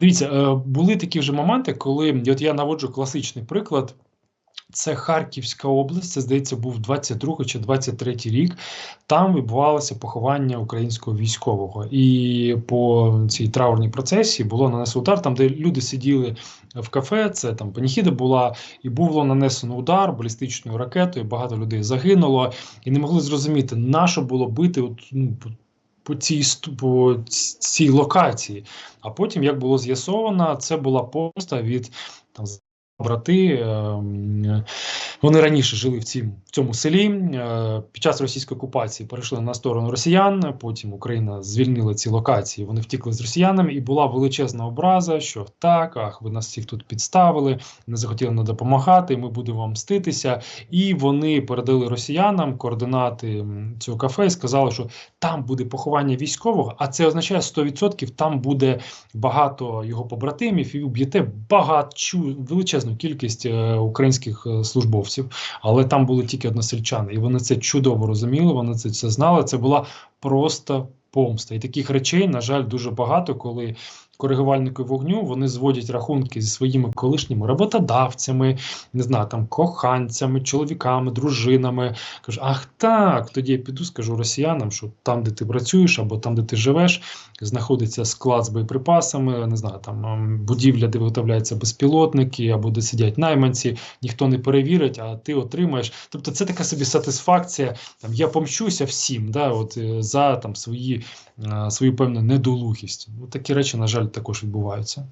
Дивіться, е, були такі вже моменти, коли от я наводжу класичний приклад. Це Харківська область, це здається, був 22 чи 23 рік. Там відбувалося поховання українського військового, і по цій траурній процесії було нанесено удар, там, де люди сиділи в кафе. Це там паніхіда була, і було нанесено удар балістичною ракетою. Багато людей загинуло, і не могли зрозуміти, на що було бити от, ну, по- цій по цій локації. А потім, як було з'ясовано, це була помста від там брати. ем, Вони раніше жили в цім, в цьому селі. е, Під час російської окупації перейшли на сторону росіян. Потім Україна звільнила ці локації. Вони втікли з росіянами, і була величезна образа, що так, ах, ви нас всіх тут підставили, не захотіли нам допомагати. Ми будемо вам мститися. І вони передали росіянам координати цього кафе і сказали, що там буде поховання військового, а це означає 100% там буде багато його побратимів, і ви б'єте багатчу величезну кількість е, українських е, службовців, але там були тільки односельчани, і вони це чудово розуміли. Вони це, це знали. Це була просто помста. І таких речей, на жаль, дуже багато, коли коригувальники вогню вони зводять рахунки зі своїми колишніми роботодавцями, не знаю, там коханцями, чоловіками, дружинами. Кажу, ах так, тоді я піду, скажу росіянам, що там, де ти працюєш, або там, де ти живеш, знаходиться склад з боєприпасами, не знаю, там ем, будівля, де виготовляються безпілотники, або де сидять найманці, ніхто не перевірить, а ти отримаєш. Тобто це така собі сатисфакція. Там я помщуся всім, да, от е, за там свої, свою певну недолугість. Ну, такі речі, на жаль, також відбуваються.